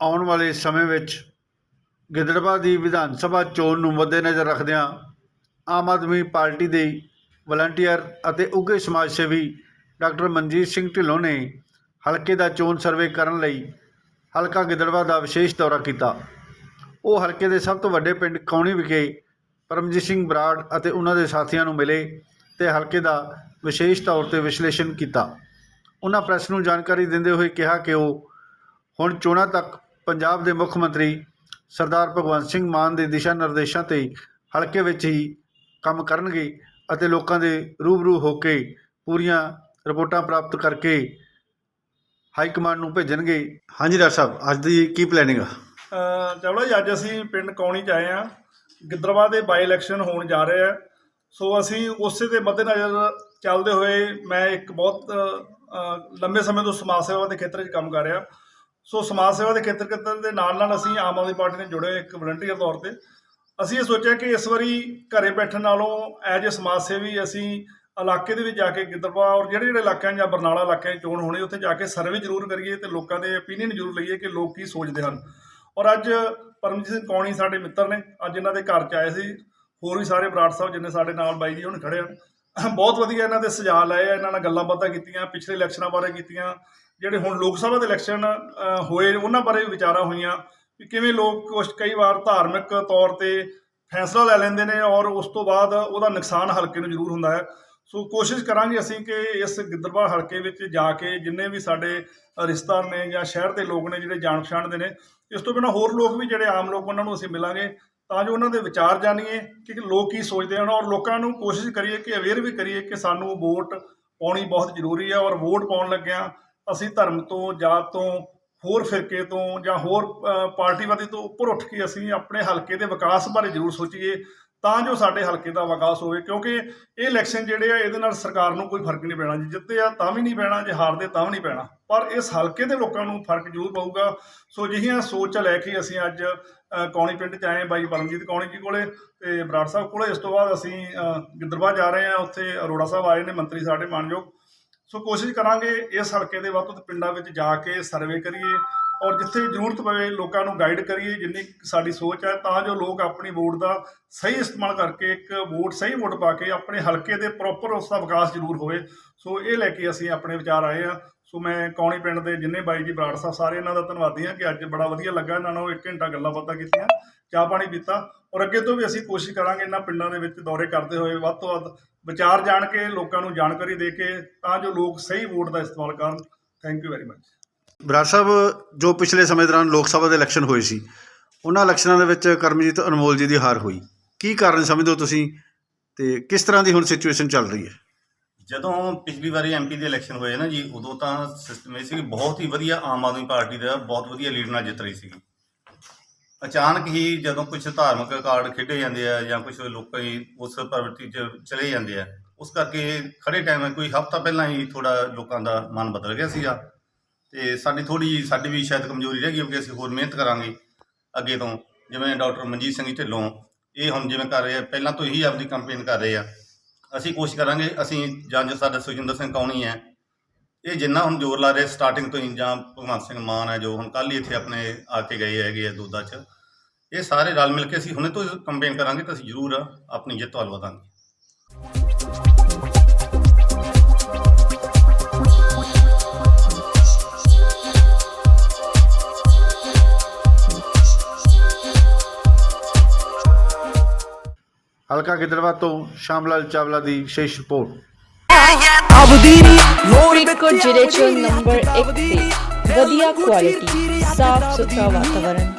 ਆਉਣ ਵਾਲੇ ਸਮੇਂ ਵਿੱਚ ਗਿੱਦੜਬਾਹਾ ਦੀ ਵਿਧਾਨ ਸਭਾ ਚੋਣ ਨੂੰ ਮੱਦੇਨਜ਼ਰ ਰੱਖਦਿਆਂ ਆਮ ਆਦਮੀ ਪਾਰਟੀ ਦੇ ਵਲੰਟੀਅਰ ਅਤੇ ਉੱਘੇ ਸਮਾਜ ਸੇਵੀ ਡਾਕਟਰ ਮਨਜੀਤ ਸਿੰਘ ਢਿੱਲੋਂ ਨੇ ਹਲਕੇ ਦਾ ਚੋਣ ਸਰਵੇ ਕਰਨ ਲਈ ਹਲਕਾ ਗਿੱਦੜਬਾਹਾ ਦਾ ਵਿਸ਼ੇਸ਼ ਦੌਰਾ ਕੀਤਾ। ਉਹ ਹਲਕੇ ਦੇ ਸਭ ਤੋਂ ਵੱਡੇ ਪਿੰਡ ਕੌਣੀ ਵਿਖੇ ਪਰਮਜੀਤ ਸਿੰਘ ਬਰਾੜ ਅਤੇ ਉਹਨਾਂ ਦੇ ਸਾਥੀਆਂ ਨੂੰ ਮਿਲੇ ਤੇ ਹਲਕੇ ਦਾ ਵਿਸ਼ੇਸ਼ ਤੌਰ ਤੇ ਵਿਸ਼ਲੇਸ਼ਣ ਕੀਤਾ। ਉਹਨਾਂ ਪ੍ਰੈਸ ਨੂੰ ਜਾਣਕਾਰੀ ਦਿੰਦੇ ਹੋਏ ਕਿਹਾ ਕਿ ਉਹ ਹੁਣ ਚੋਣਾਂ ਤੱਕ ਪੰਜਾਬ ਦੇ ਮੁੱਖ ਮੰਤਰੀ ਸਰਦਾਰ ਭਗਵੰਤ ਸਿੰਘ ਮਾਨ ਦੇ ਦਿਸ਼ਾ ਨਿਰਦੇਸ਼ਾਂ ਤੇ ਹਲਕੇ ਵਿੱਚ ਹੀ ਕੰਮ ਕਰਨਗੇ ਅਤੇ ਲੋਕਾਂ ਦੇ ਰੂਬਰੂ ਹੋ ਕੇ ਪੂਰੀਆਂ ਰਿਪੋਰਟਾਂ ਪ੍ਰਾਪਤ ਕਰਕੇ ਹਾਈ ਕਮਾਂਡ ਨੂੰ ਭੇਜਣਗੇ। ਹਾਂਜੀ ਡਾਕਟਰ ਸਾਹਿਬ ਅੱਜ ਦੀ ਕੀ ਪਲੈਨਿੰਗ ਆ? ਅ, ਜੀ ਅੱਜ ਅਸੀਂ ਪਿੰਡ ਕੌਣੀ ਚ ਆਏ ਆ ਗਿੱਦੜਵਾ ਦੇ ਬਾਈ ਇਲੈਕਸ਼ਨ ਹੋਣ ਜਾ ਰਿਹਾ ਆ। ਸੋ ਅਸੀਂ ਉਸੇ ਦੇ ਮੱਦੇਨਜ਼ਰ ਚੱਲਦੇ ਹੋਏ ਮੈਂ ਇੱਕ ਬਹੁਤ ਲੰਬੇ ਸਮੇਂ ਤੋਂ ਸਮਾਜ ਸੇਵਾ ਦੇ ਖੇਤਰ 'ਚ ਕੰਮ ਕਰ ਰਿਹਾ। ਸੋ ਸਮਾਜ ਸੇਵਾ ਦੇ ਖੇਤਰ ਖੇਤਰ ਦੇ ਨਾਲ ਨਾਲ ਅਸੀਂ ਆਮ ਆਦਮੀ ਪਾਰਟੀ ਨਾਲ ਜੁੜੇ ਇੱਕ ਵਲੰਟੀਅਰ ਤੌਰ ਤੇ। ਅਸੀਂ ਇਹ ਸੋਚਿਆ ਕਿ ਇਸ ਵਾਰੀ ਘਰੇ ਬੈਠਣ ਨਾਲੋਂ ਐਜ ਏ ਸਮਾਜ ਸੇਵੀ ਅਸੀਂ ਇਲਾਕੇ ਦੇ ਵਿੱਚ ਜਾ ਕੇ ਗਿੱਦੜਵਾ ਔਰ ਜਿਹੜੇ ਜਿਹੜੇ ਇਲਾਕਿਆਂ ਜਾਂ ਬਰਨਾਲਾ ਇਲਾਕਿਆਂ 'ਚ ਚੋਣ ਹੋਣੀ, ਉੱਥੇ ਜਾ ਕੇ ਸਰਵੇ ਜ਼ਰੂਰ ਕਰੀਏ ਤੇ ਲੋਕਾਂ ਦੇ opinion ਜ਼ਰੂਰ ਲਈਏ ਕਿ ਲੋਕ ਕੀ ਸੋਚਦੇ ਹਨ। ਔਰ ਅੱਜ ਪਰਮਜੀਤ ਸਿੰਘ ਕੌਣੀ ਸਾਡੇ ਮਿੱਤਰ ਨੇ, ਅੱਜ ਇਹਨਾਂ ਦੇ ਘਰ 'ਚ ਆਏ ਸੀ। ਹੋਰ ਵੀ ਸਾਰੇ ਬਰਾੜ ਸਾਹਿਬ ਜਿੰਨੇ ਸਾਡੇ ਨਾਲ ਬਾਈ ਜੀ ਹੁਣ ਖੜੇ ਹਨ ਬਹੁਤ ਵਧੀਆ ਇਹਨਾਂ ਦੇ ਸੁਝਾਅ ਲਏ ਇਹਨਾਂ ਨਾਲ ਗੱਲਾਂ ਬਾਤਾਂ ਕੀਤੀਆਂ, ਪਿਛਲੇ ਇਲੈਕਸ਼ਨਾਂ ਬਾਰੇ ਕੀਤੀਆਂ। ਜਿਹੜੇ ਹੁਣ ਲੋਕ ਸਭਾ ਦੇ ਇਲੈਕਸ਼ਨ ਹੋਏ, ਉਹਨਾਂ ਬਾਰੇ ਵੀ ਵਿਚਾਰਾਂ ਹੋਈਆਂ ਵੀ ਕਿਵੇਂ ਲੋਕ ਕੁਛ ਕਈ ਵਾਰ ਧਾਰਮਿਕ ਤੌਰ ਤੇ ਫੈਸਲਾ ਲੈ ਲੈਂਦੇ ਨੇ ਔਰ ਉਸ ਤੋਂ ਬਾਅਦ ਉਹਦਾ ਨੁਕਸਾਨ ਹਲਕੇ ਨੂੰ ਜ਼ਰੂਰ ਹੁੰਦਾ ਹੈ। ਸੋ ਕੋਸ਼ਿਸ਼ ਕਰਾਂਗੇ ਅਸੀਂ ਕਿ ਇਸ ਗਿੱਦੜਬਾਹਾ ਹਲਕੇ ਵਿੱਚ ਜਾ ਕੇ ਜਿੰਨੇ ਵੀ ਸਾਡੇ ਰਿਸ਼ਤੇਦਾਰ ਨੇ ਜਾਂ ਸ਼ਹਿਰ ਦੇ ਲੋਕ ਨੇ ਜਿਹੜੇ ਜਾਣ ਪਛਾਣ ਦੇ ਨੇ, ਇਸ ਤੋਂ ਬਿਨਾਂ ਹੋਰ ਲੋਕ ਵੀ ਜਿਹੜੇ ਆਮ ਲੋਕ ਉਹਨਾਂ ਨੂੰ ਅਸੀਂ ਮਿਲਾਂਗੇ ਤਾਂ ਜੋ ਉਹਨਾਂ ਦੇ ਵਿਚਾਰ ਜਾਣੀਏ ਕਿ ਲੋਕ ਕੀ ਸੋਚਦੇ ਹਨ ਔਰ ਲੋਕਾਂ ਨੂੰ ਕੋਸ਼ਿਸ਼ ਕਰੀਏ ਕਿ ਅਵੇਅਰ ਵੀ ਕਰੀਏ ਕਿ ਸਾਨੂੰ ਵੋਟ ਪਾਉਣੀ ਬਹੁਤ ਜ਼ਰੂਰੀ ਹੈ ਔਰ ਵੋਟ ਪਾਉਣ ਲੱਗਿਆਂ ਅਸੀਂ ਧਰਮ ਤੋਂ ਜਾਤ ਤੋਂ ਹੋਰ ਫਿਰਕੇ ਤੋਂ ਜਾਂ ਹੋਰ ਪਾਰਟੀਵਾਦੀ ਤੋਂ ਉੱਪਰ ਉੱਠ ਕੇ ਅਸੀਂ ਆਪਣੇ ਹਲਕੇ ਦੇ ਵਿਕਾਸ ਬਾਰੇ ਜ਼ਰੂਰ ਸੋਚੀਏ ਤਾਂ ਜੋ ਸਾਡੇ ਹਲਕੇ ਦਾ ਵਿਕਾਸ ਹੋਵੇ ਕਿਉਂਕਿ ਇਹ ਇਲੈਕਸ਼ਨ ਜਿਹੜੇ ਆ ਇਹਦੇ ਨਾਲ ਸਰਕਾਰ ਨੂੰ ਕੋਈ ਫ਼ਰਕ ਨਹੀਂ ਪੈਣਾ। ਜੇ ਜਿੱਤੇ ਆ ਤਾਂ ਵੀ ਨਹੀਂ ਪੈਣਾ ਜੇ ਹਾਰਦੇ ਤਾਂ ਵੀ ਨਹੀਂ ਪੈਣਾ। ਪਰ ਇਸ ਹਲਕੇ ਦੇ ਲੋਕਾਂ ਨੂੰ ਫ਼ਰਕ ਜ਼ਰੂਰ ਪਊਗਾ। ਸੋ ਜਿਹੀਆਂ ਸੋਚ ਲੈ ਕੇ ਅਸੀਂ ਅੱਜ ਕੌਣੀ ਪਿੰਡ ਚ ਆਏ ਬਾਈ ਪਰਮਜੀਤ ਕੌਣੀ ਜੀ ਕੋਲੇ ਤੇ ਬਰਾੜ ਸਾਹਿਬ ਕੋਲੇ। ਇਸ ਤੋਂ ਬਾਅਦ ਅਸੀਂ ਅ, ਜਾ ਰਹੇ ਹਾਂ। ਉੱਥੇ ਅਰੋੜਾ ਸਾਹਿਬ ਆਏ ਨੇ ਮੰਤਰੀ ਸਾਡੇ ਮਾਨਯੋਗ। ਸੋ ਕੋਸ਼ਿਸ਼ ਕਰਾਂਗੇ ਇਸ ਹਲਕੇ ਦੇ ਵੱਧ ਤੋਂ ਵੱਧ ਪਿੰਡਾਂ ਵਿੱਚ ਜਾ ਕੇ ਸਰਵੇ ਕਰੀਏ ਔਰ ਜਿੱਥੇ ਜ਼ਰੂਰਤ ਪਵੇ ਲੋਕਾਂ ਨੂੰ ਗਾਈਡ ਕਰੀਏ, ਜਿੰਨੀ ਸਾਡੀ ਸੋਚ ਹੈ, ਤਾਂ ਜੋ ਲੋਕ ਆਪਣੀ ਵੋਟ ਦਾ ਸਹੀ ਇਸਤੇਮਾਲ ਕਰਕੇ ਇੱਕ ਵੋਟ, ਸਹੀ ਵੋਟ ਪਾ ਕੇ ਆਪਣੇ ਹਲਕੇ ਦੇ ਪ੍ਰੋਪਰ ਉਸ ਦਾ ਵਿਕਾਸ ਜ਼ਰੂਰ ਹੋਵੇ। ਸੋ ਇਹ ਲੈ ਕੇ ਅਸੀਂ ਆਪਣੇ ਵਿਚਾਰ ਆਏ ਆ ਸੋ ਮੈਂ ਕੌਣੀ ਪਿੰਡ ਦੇ ਜਿੰਨੇ ਬਾਈ ਜੀ ਬਰਾੜ ਸਾਹਿਬ, ਸਾਰੇ ਇਹਨਾਂ ਦਾ ਧੰਨਵਾਦੀ ਹਾਂ ਕਿ ਅੱਜ ਬੜਾ ਵਧੀਆ ਲੱਗਾ। ਇਹਨਾਂ ਨਾਲ ਇੱਕ ਘੰਟਾ ਗੱਲਾਂ ਬਾਤਾਂ ਕੀਤੀਆਂ, ਚਾਹ ਪਾਣੀ ਪੀਤਾ ਔਰ ਅੱਗੇ ਤੋਂ ਵੀ ਅਸੀਂ ਕੋਸ਼ਿਸ਼ ਕਰਾਂਗੇ ਇਹਨਾਂ ਪਿੰਡਾਂ ਦੇ ਵਿੱਚ ਦੌਰੇ ਕਰਦੇ ਹੋਏ ਵੱਧ ਤੋਂ ਵੱਧ ਵਿਚਾਰ ਜਾਣ ਕੇ, ਲੋਕਾਂ ਨੂੰ ਜਾਣਕਾਰੀ ਦੇ ਕੇ, ਤਾਂ ਜੋ ਲੋਕ ਸਹੀ ਵੋਟ ਦਾ ਇਸਤੇਮਾਲ ਕਰਨ। Thank you very much Brar Sahib, ਜੋ ਪਿਛਲੇ ਸਮੇਂ ਦੌਰਾਨ ਲੋਕ ਸਭਾ ਦੇ ਇਲੈਕਸ਼ਨ ਹੋਏ ਸੀ, ਉਹਨਾਂ ਇਲੈਕਸ਼ਨਾਂ ਦੇ ਵਿੱਚ ਕਰਮਜੀਤ ਅਨਮੋਲ ਜੀ ਦੀ ਹਾਰ ਹੋਈ। ਕੀ ਕਾਰਨ ਸਮਝਦੇ ਹੋ ਤੁਸੀਂ ਤੇ ਕਿਸ ਤਰ੍ਹਾਂ ਦੀ ਹੁਣ ਸਿਚੁਏਸ਼ਨ ਚੱਲ ਰਹੀ ਹੈ? ਜਦੋਂ ਪਿਛਲੀ ਵਾਰੀ ਐਮਪੀ ਦੇ ਇਲੈਕਸ਼ਨ ਹੋਏ ਨਾ ਜੀ, ਉਦੋਂ ਤਾਂ ਸਿਸਟਮ ਇਹ ਸੀ ਕਿ ਬਹੁਤ ਹੀ ਵਧੀਆ ਆਮ ਆਦਮੀ ਪਾਰਟੀ ਦਾ ਬਹੁਤ ਵਧੀਆ ਲੀਡ ਨਾਲ ਜਿੱਤ ਰਹੀ ਸੀਗੀ ਅਚਾਨਕ ਹੀ ਜਦੋਂ ਕੁਝ ਧਾਰਮਿਕ ਕਾਰਡ ਖੇਡੇ ਜਾਂਦੇ ਆ ਜਾਂ ਕੁਝ ਲੋਕੀ ਉਸ ਪ੍ਰਵਿਰਤੀ 'ਚ ਚਲੇ ਜਾਂਦੇ ਆ, ਉਸ ਕਰਕੇ ਖੜੇ ਟਾਈਮ ਕੋਈ ਹਫਤਾ ਪਹਿਲਾਂ ਹੀ ਥੋੜਾ ਲੋਕਾਂ ਦਾ ਮਨ ਬਦਲ ਗਿਆ ਸੀਗਾ। ਤੇ ਸਾਡੀ ਥੋੜੀ ਸਾਡੀ ਵੀ ਸ਼ਾਇਦ ਕਮਜ਼ੋਰੀ ਰਹਿ ਗਈ ਕਿਉਂਕਿ ਅਸੀਂ ਹੋਰ ਮਿਹਨਤ ਕਰਾਂਗੇ ਅੱਗੇ ਤੋਂ, ਜਿਵੇਂ ਡਾਕਟਰ ਮਨਜੀਤ ਸਿੰਘ ਢਿੱਲੋਂ ਇਹ ਹੁਣ ਜਿਵੇਂ ਕਰ ਰਹੇ ਆ, ਪਹਿਲਾਂ ਤੋਂ ਹੀ ਆਪਦੀ ਕੰਪੇਨ ਕਰ ਰਹੇ ਆ। ਅਸੀਂ ਕੋਸ਼ਿਸ਼ ਕਰਾਂਗੇ, ਅਸੀਂ ਜਾਂ ਜੋ ਸਾਡਾ ਸੁਖਜਿੰਦਰ ਸਿੰਘ ਕੌਣੀ ਹੈ, ਇਹ ਜਿੰਨਾ ਹੁਣ ਜ਼ੋਰ ਲਾ ਰਹੇ ਸਟਾਰਟਿੰਗ ਤੋਂ ਹੀ, ਜਾਂ ਭਗਵੰਤ ਸਿੰਘ ਮਾਨ ਹੈ ਜੋ ਹੁਣ ਕੱਲ ਹੀ ਇੱਥੇ ਆਪਣੇ ਆ ਕੇ ਗਏ ਹੈਗੇ ਆ ਦੋਦਾ ਚ, ਇਹ ਸਾਰੇ ਰਲ ਮਿਲ ਕੇ ਅਸੀਂ ਹੁਣੇ ਤੋਂ ਕੰਪੇਨ ਕਰਾਂਗੇ ਤਾਂ ਅਸੀਂ ਜ਼ਰੂਰ ਆਪਣੀ ਜਿੱਤ ਵੱਲ ਵਧਾਂਗੇ। ਹਲਕਾ ਗਿੱਦੜਵਾ ਤੋਂ ਸ਼ਾਮਲਾਲ ਚਾਵਲਾ ਦੀ ਵਿਸ਼ੇਸ਼ ਰਿਪੋਰਟ। ਫਰੀਦਕੋਟ ਜ਼ਿਲ੍ਹੇ 'ਚ ਨੰਬਰ 1 ਤੇ ਵਧੀਆ ਕੁਆਲਿਟੀ ਸਾਫ਼ ਸੁਥਰਾ ਵਾਤਾਵਰਣ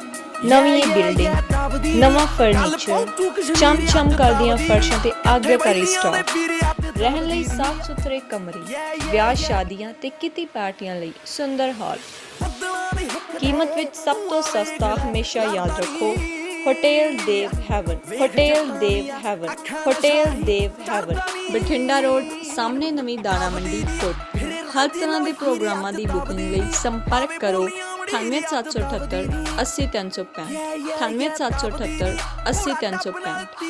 ਨਵੀਂ ਬਿਲਡਿੰਗ ਨਵਾਂ ਫਰਨੀਚਰ ਚਮ ਚਮ ਕਰਦੀਆਂ ਫਰਸ਼ਾਂ ਤੇ ਆਗਿਆਕਾਰੀ ਸਟਾਕ ਰਹਿਣ ਲਈ ਸਾਫ਼ ਸੁਥਰੇ ਕਮਰੇ ਵਿਆਹ ਸ਼ਾਦੀਆਂ ਤੇ ਕਿਤੇ ਪਾਰਟੀਆਂ ਲਈ ਸੁੰਦਰ ਹਾਲ। ਕੀਮਤ ਵਿੱਚ ਸਭ ਤੋਂ ਸਸਤਾ ਹਮੇਸ਼ਾ ਯਾਦ ਰੱਖੋ। Hotel Dev heaven hotel Dev heaven hotel Dev heaven Bathinda road, ਸਾਹਮਣੇ ਨਵੀਂ ਦਾਣਾ ਮੰਡੀ ਕੋਟ ਹਰ ਤਰ੍ਹਾਂ ਦੇ ਪ੍ਰੋਗਰਾਮਾਂ ਦੀ ਬੁਕਿੰਗ ਲਈ ਸੰਪਰਕ ਕਰੋ 98778 80365 98778 80365